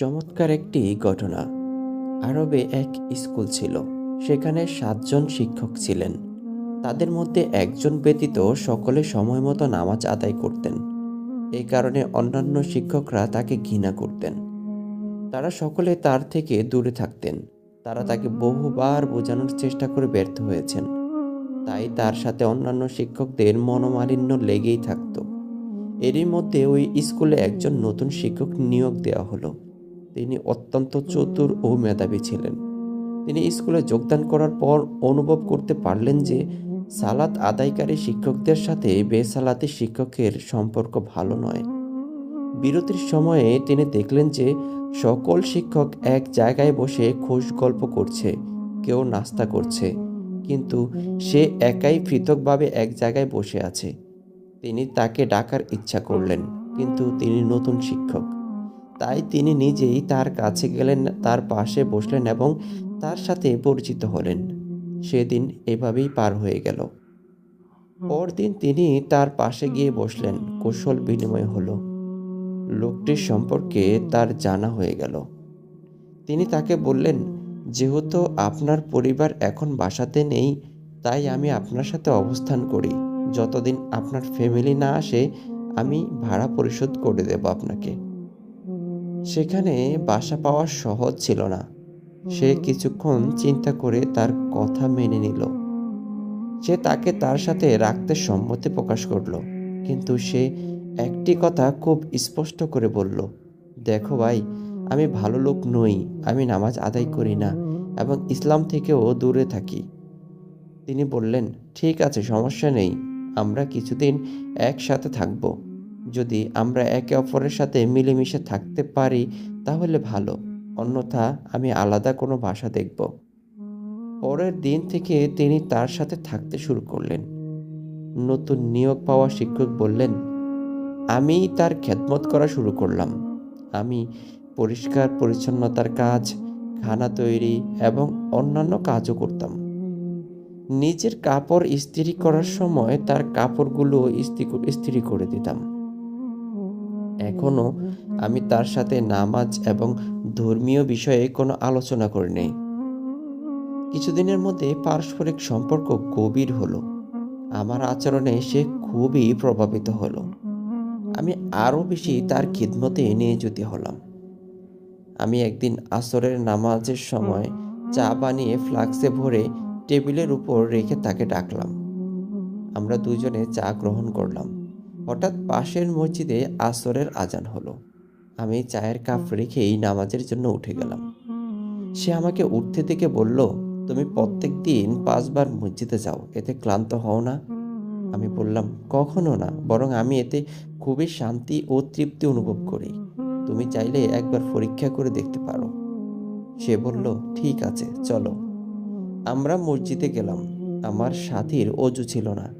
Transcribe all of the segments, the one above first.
চমৎকার একটি ঘটনা। আরবে এক স্কুল ছিল। সেখানে সাতজন শিক্ষক ছিলেন। তাদের মধ্যে একজন ব্যতীত সকলে সময় মতো নামাজ আদায় করতেন। এই কারণে অন্যান্য শিক্ষকরা তাকে ঘৃণা করতেন। তারা সকলে তার থেকে দূরে থাকতেন। তারা তাকে বহুবার বোঝানোর চেষ্টা করে ব্যর্থ হয়েছেন। তাই তার সাথে অন্যান্য শিক্ষকদের মনোমালিন্য লেগেই থাকত। এরই মধ্যে ওই স্কুলে একজন নতুন শিক্ষক নিয়োগ দেওয়া হলো। তিনি অত্যন্ত চতুর ও মেধাবী ছিলেন। তিনি স্কুলে যোগদান করার পর অনুভব করতে পারলেন যে সালাত আদায়কারী শিক্ষকদের সাথে বেসালাতি শিক্ষকের সম্পর্ক ভালো নয়। বিরতির সময়ে তিনি দেখলেন যে সকল শিক্ষক এক জায়গায় বসে খোশ গল্প করছে, কেউ নাস্তা করছে, কিন্তু সে একাই পৃথকভাবে এক জায়গায় বসে আছে। তিনি তাকে ডাকার ইচ্ছা করলেন, কিন্তু তিনি নতুন শিক্ষক। তাই তিনি নিজেই তার কাছে গেলেন, তার পাশে বসলেন এবং তার সাথে পরিচিত হলেন। সেদিন এভাবেই পার হয়ে গেল। পরদিন তিনি তার পাশে গিয়ে বসলেন, কৌশল বিনিময় হলো। লোকটির সম্পর্কে তার জানা হয়ে গেল। তিনি তাকে বললেন, যেহেতু আপনার পরিবার এখন বাসাতে নেই, তাই আমি আপনার সাথে অবস্থান করি। যতদিন আপনার ফ্যামিলি না আসে, আমি ভাড়া পরিশোধ করে দেব আপনাকে। সেখানে বাসা পাওয়া সহজ ছিল না। সে কিছুক্ষণ চিন্তা করে তার কথা মেনে নিল। সে তাকে তার সাথে রাখতে সম্মতি প্রকাশ করল কিন্তু সে একটি কথা খুব স্পষ্ট করে বলল দেখো ভাই আমি ভালো লোক নই আমি নামাজ আদায় করি না এবং ইসলাম থেকেও দূরে থাকি। তিনি বললেন ঠিক আছে সমস্যা নেই আমরা কিছুদিন একসাথে থাকব। যদি আমরা একে অপরের সাথে মিলেমিশে থাকতে পারি, তাহলে ভালো। অন্যথা, আমি আলাদা কোনো ভাষা দেখব। পরের দিন থেকে তিনি তার সাথে থাকতে শুরু করলেন। নতুন নিয়োগ পাওয়া শিক্ষক বললেন, আমি তার খেদমত করা শুরু করলাম। আমি পরিষ্কার পরিচ্ছন্নতার কাজ, খানা তৈরি এবং অন্যান্য কাজও করতাম। নিজের কাপড় ইস্ত্রি করার সময় তার কাপড়গুলো ইস্ত্রি ইস্ত্রি করে দিতাম। এখনও আমি তার সাথে নামাজ এবং ধর্মীয় বিষয়ে কোনো আলোচনা করি নেই কিছুদিনের মধ্যে পারস্পরিক সম্পর্ক গভীর হলো। আমার আচরণে সে খুবই প্রভাবিত হলো। আমি আরও বেশি তার খিদমতে নিয়োজিত হলাম। আমি একদিন আসরের নামাজের সময় চা বানিয়ে ফ্লাক্সে ভরে টেবিলের উপর রেখে তাকে ডাকলাম। আমরা দুজনে চা গ্রহণ করলাম। হঠাৎ পাশের মসজিদে আসরের আজান হলো। আমি চায়ের কাপ রেখেই নামাজের জন্য উঠে গেলাম। সে আমাকে উঠতে থেকে বলল, তুমি প্রত্যেক দিন পাঁচবার মসজিদে যাও, এতে ক্লান্ত হও না। আমি বললাম, কখনো না, বরং আমি এতে খুবই শান্তি ও তৃপ্তি অনুভব করি। তুমি চাইলে একবার পরীক্ষা করে দেখতে পারো। সে বলল, ঠিক আছে, চলো। আমরা মসজিদে গেলাম। আমার সাথীর অজু ছিল না।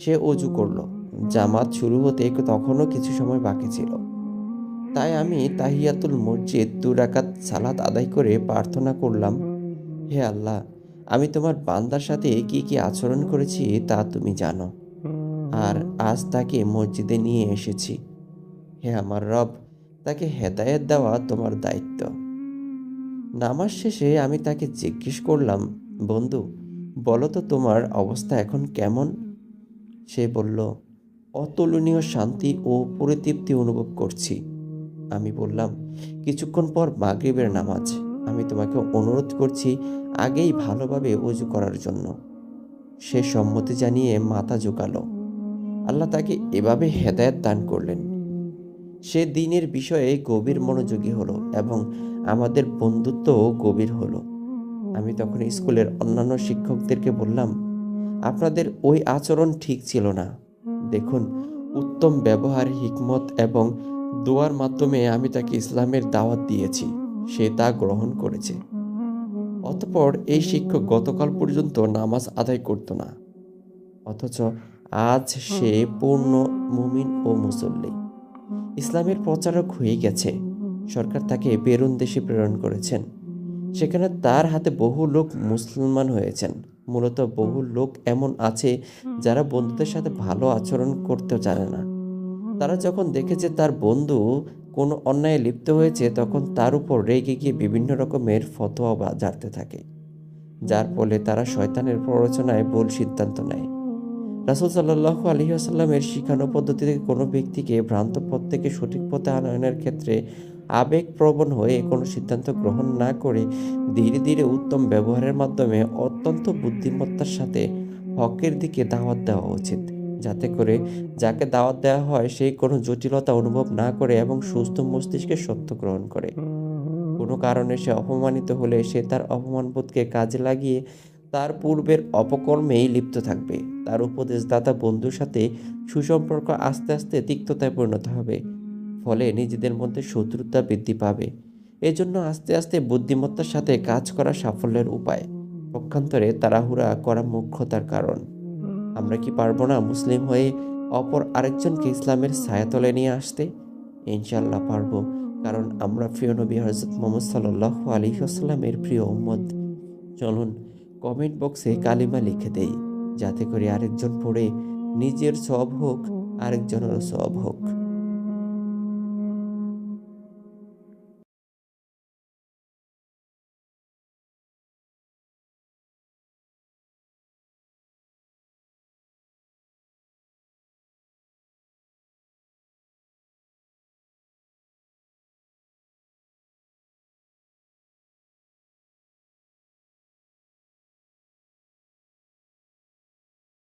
সে অজু করল। জামাত শুরু হতে তখনও কিছু সময় বাকি ছিল। তাই আমি তাহিয়াতুল মসজিদ দুরাকাত সালাত আদায় করে প্রার্থনা করলাম, হে আল্লাহ, আমি তোমার বান্দার সাথে কি কি আচরণ করেছি তা তুমি জানো। আর আজ তাকে মসজিদে নিয়ে এসেছি। হে আমার রব, তাকে হেদায়েত দেওয়া তোমার দায়িত্ব। নামাজ শেষে আমি তাকে জিজ্ঞেস করলাম, বন্ধু, বলো তো তোমার অবস্থা এখন কেমন? সে বলল অতুলনীয় শান্তি ও পরিতৃপ্তি অনুভব করছি। আমি বললাম, কিছুক্ষণ পর মাগরিবের নামাজ। আমি তোমাকে অনুরোধ করছি আগেই ভালোভাবে অজু করার জন্য। সে সম্মতি জানিয়ে মাথা ঝুঁকালো। আল্লাহ তাকে এভাবে হেদায়ত দান করলেন। সে দিনের বিষয়ে গভীর মনোযোগী হলো এবং আমাদের বন্ধুত্বও গভীর হলো। আমি তখন স্কুলের অন্যান্য শিক্ষকদেরকে বললাম, আপনাদের ওই আচরণ ঠিক ছিল না। দেখুন, উত্তম ব্যবহার, হিকমত এবং দোয়ার মাধ্যমে আমি তাকে ইসলামের দাওয়াত দিয়েছি। সে তা গ্রহণ করেছে। অতপর এই শিক্ষক গতকাল পর্যন্ত নামাজ আদায় করত না। অথচ আজ সে পূর্ণ মুমিন ও মুসল্লি। ইসলামের প্রচারক হয়ে গেছে। সরকার তাকে বেরুন দেশে প্রেরণ করেছেন। সেখানে তার হাতে বহু লোক মুসলমান হয়েছেন। মূলত বহু লোক এমন আছে যারা বন্ধুদের সাথে ভালো আচরণ করতে জানে না। তারা যখন দেখেছে তার বন্ধু কোনো অন্যায় লিপ্ত হয়েছে তখন তার উপর রেগে গিয়ে বিভিন্ন রকমের ফতোয়া বা জারতে থাকে। যার ফলে তারা শয়তানের প্ররোচনায় ভুল সিদ্ধান্ত নেয়। রাসুল সাল্লাহ আলী আসাল্লামের শিখানো পদ্ধতি থেকে কোনো ব্যক্তিকে ভ্রান্ত পথ থেকে সঠিক পথে আনয়নের ক্ষেত্রে আবেগপ্রবণ হয়ে কোনো সিদ্ধান্ত গ্রহণ না করে ধীরে ধীরে উত্তম ব্যবহারের মাধ্যমে অত্যন্ত বুদ্ধিমত্তার সাথে হকের দিকে দাওয়াত দেওয়া উচিত। যাতে করে যাকে দাওয়াত দেওয়া হয় সেই কোনো জটিলতা অনুভব না করে এবং সুস্থ মস্তিষ্কে সত্য গ্রহণ করে। কোনো কারণে সে অপমানিত হলে সে তার অপমানবোধকে কাজে লাগিয়ে তার পূর্বের অপকর্মেই লিপ্ত থাকবে। তার উপদেশদাতা বন্ধুর সাথে সুসম্পর্ক আস্তে আস্তে তিক্ততায় পরিণত হবে। ফলে নিজেদের মধ্যে শত্রুতা বৃদ্ধি পাবে। এজন্য আস্তে আস্তে বুদ্ধিমত্তার সাথে কাজ করা সাফল্যের উপায়। পক্ষান্তরে তাড়াহুড়া করা মুখ্যতার কারণ। আমরা কি পারব না মুসলিম হয়ে অপর আরেকজনকে ইসলামের ছায়াতলে নিয়ে আসতে? ইনশাল্লাহ পারব, কারণ আমরা প্রিয় নবী হজরত মোহাম্মদ সাল্লাহ আলী আসসালামের প্রিয় উম্মদ চলুন কমেন্ট বক্সে কালিমা লিখে দেই, যাতে করে আরেকজন পড়ে নিজের সব হোক, আরেকজনেরও সব হোক।